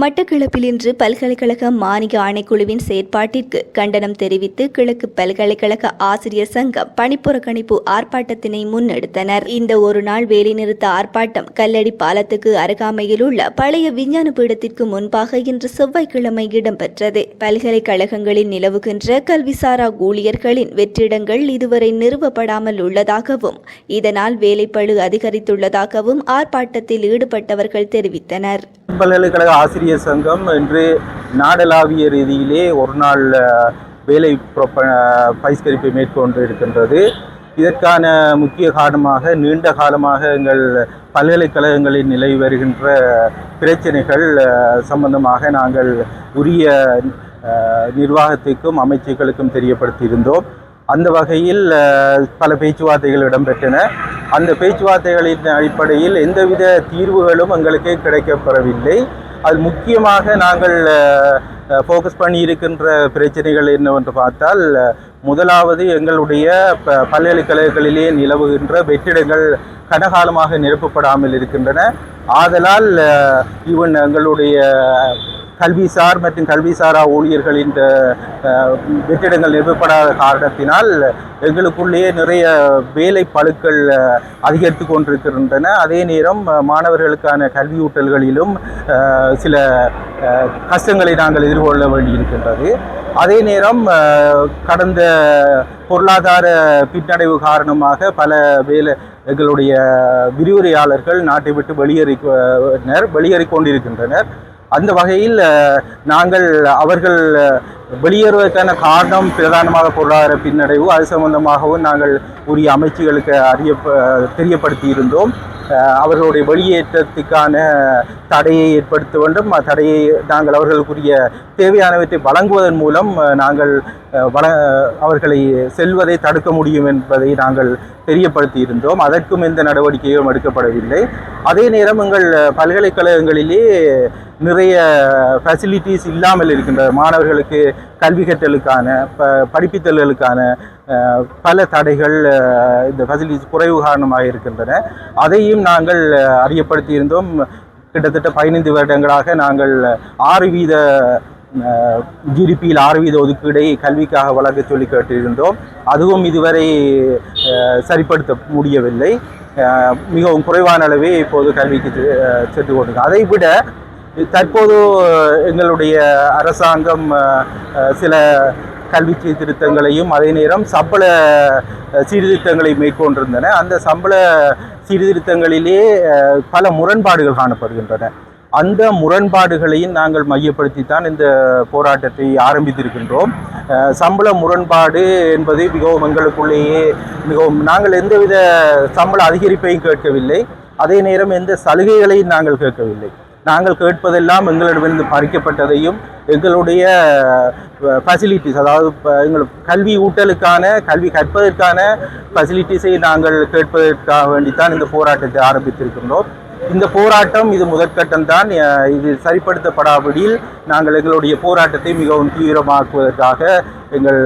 மட்டக்களப்பில் இன்று பல்கலைக்கழக மானிய ஆணைக்குழுவின் செயற்பாட்டிற்கு கண்டனம் தெரிவித்து கிழக்கு பல்கலைக்கழக ஆசிரியர் சங்கம் பணிப்புறக்கணிப்பு ஆர்ப்பாட்டத்தினை முன்னெடுத்தனர். இந்த ஒரு நாள் வேலைநிறுத்த ஆர்ப்பாட்டம் கல்லடி பாலத்துக்கு அருகாமையில் உள்ள பழைய விஞ்ஞான பீடத்திற்கு முன்பாக இன்று செவ்வாய்க்கிழமை இடம்பெற்றது. பல்கலைக்கழகங்களில் நிலவுகின்ற கல்விசாரா ஊழியர்களின் வெற்றிடங்கள் இதுவரை நிறுவப்படாமல் உள்ளதாகவும் இதனால் வேலைப்பழு அதிகரித்துள்ளதாகவும் ஆர்ப்பாட்டத்தில் ஈடுபட்டவர்கள் தெரிவித்தனர். பல்கலைக்கழக ஆசிரியர் சங்கம் இன்று நாடளாவிய ரீதியிலே ஒரு நாள் வேலை புறப்ப மேற்கொண்டு இருக்கின்றது. இதற்கான முக்கிய காரணமாக நீண்ட காலமாக எங்கள் பல்கலைக்கழகங்களில் நிலவி வருகின்ற பிரச்சனைகள் சம்பந்தமாக நாங்கள் உரிய நிர்வாகத்துக்கும் அமைச்சர்களுக்கும் தெரியப்படுத்தியிருந்தோம். அந்த வகையில் பல பேச்சுவார்த்தைகள் இடம்பெற்றன. அந்த பேச்சுவார்த்தைகளின் அடிப்படையில் எந்தவித தீர்வுகளும் எங்களுக்கு கிடைக்கப்பெறவில்லை. அது முக்கியமாக நாங்கள் ஃபோக்கஸ் பண்ணி இருக்கின்ற பிரச்சனைகள் என்னவென்று பார்த்தால் முதலாவது எங்களுடைய ப பல்கலைக்கழகங்களிலே நிலவுகின்ற வெற்றிடங்கள் கனகாலமாக நிரப்பப்படாமல் இருக்கின்றன. ஆதலால் இவன் எங்களுடைய கல்விசார் மற்றும் கல்விசாரா ஊழியர்களின் வெற்றிடங்கள் நிறுவப்படாத காரணத்தினால் எங்களுக்குள்ளேயே நிறைய வேலை பழுக்கள் அதிகரித்து கொண்டிருக்கின்றன. அதே நேரம் மாணவர்களுக்கான கல்வியூட்டல்களிலும் சில கஷ்டங்களை நாங்கள் எதிர்கொள்ள வேண்டியிருக்கின்றது. அதே நேரம் கடந்த பொருளாதார பின்னடைவு காரணமாக பல வேலை எங்களுடைய விரிவுரையாளர்கள் நாட்டை விட்டு வெளியேறி வெளியேறிக் கொண்டிருக்கின்றனர். அந்த வகையில் நாங்கள் அவர்கள் வெளியேறுவதற்கான காரணம் பிரதானமாக பொருளாதார பின்னடைவு அது சம்பந்தமாகவும் நாங்கள் உரிய அமைச்சுகளுக்கு அறிய தெரியப்படுத்தி இருந்தோம் அவர்களுடைய வெளியேற்றத்துக்கான தடையை ஏற்படுத்த வேண்டும். தடையை நாங்கள் அவர்களுக்குரிய தேவையானவற்றை வழங்குவதன் மூலம் நாங்கள் வள அவர்களை செல்வதை தடுக்க முடியும் என்பதை நாங்கள் தெரியப்படுத்தியிருந்தோம் அதற்கும் எந்த நடவடிக்கையும் எடுக்கப்படவில்லை. அதே நேரம் எங்கள் பல்கலைக்கழகங்களிலே நிறைய ஃபெசிலிட்டிஸ் இல்லாமல் இருக்கின்ற மாணவர்களுக்கு கல்வி கற்றலுக்கான ப படிப்பித்தல்களுக்கான பல தடைகள் இந்த ஃபெசிலிட்டிஸ் குறைவு காரணமாக இருக்கின்றன. அதையும் நாங்கள் அறியப்படுத்தியிருந்தோம் கிட்டத்தட்ட பதினைந்து வருடங்களாக நாங்கள் ஆறு வீத ஜிடிபியில் ஆறு வீத ஒதுக்கீடை கல்விக்காக வழங்க சொல்லி கேட்டிருந்தோம். அதுவும் இதுவரை சரிப்படுத்த முடியவில்லை. மிகவும் குறைவான அளவே இப்போது கல்விக்கு செ- சென்று கொண்டு அதை விட தற்போது எங்களுடைய அரசாங்கம் சில கல்வி சீர்திருத்தங்களையும் அதே நேரம் சம்பள சீர்திருத்தங்களை மேற்கொண்டிருந்தன. அந்த சம்பள சீர்திருத்தங்களிலே பல முரண்பாடுகள் காணப்படுகின்றன. அந்த முரண்பாடுகளையும் நாங்கள் மையப்படுத்தி தான் இந்த போராட்டத்தை ஆரம்பித்திருக்கின்றோம். சம்பள முரண்பாடு என்பது மிகவும் எங்களுக்குள்ளேயே மிகவும் நாங்கள் எந்தவித சம்பள அதிகரிப்பையும் கேட்கவில்லை. அதே நேரம் எந்த சலுகைகளையும் நாங்கள் கேட்கவில்லை. நாங்கள் கேட்பதெல்லாம் எங்களிடமிருந்து பறிக்கப்பட்டதையும் எங்களுடைய ஃபெசிலிட்டிஸ் அதாவது எங்களுக்கு கல்வி ஊட்டலுக்கான கல்வி கற்பதற்கான ஃபெசிலிட்டிஸை நாங்கள் கேட்பதற்காக வேண்டித்தான் இந்த போராட்டத்தை ஆரம்பித்திருக்கின்றோம். இந்த போராட்டம் இது முதற்கட்டம் தான் இது சரிப்படுத்தப்படாவிடில் நாங்கள் எங்களுடைய போராட்டத்தை மிகவும் தீவிரமாக்குவதற்காக எங்கள்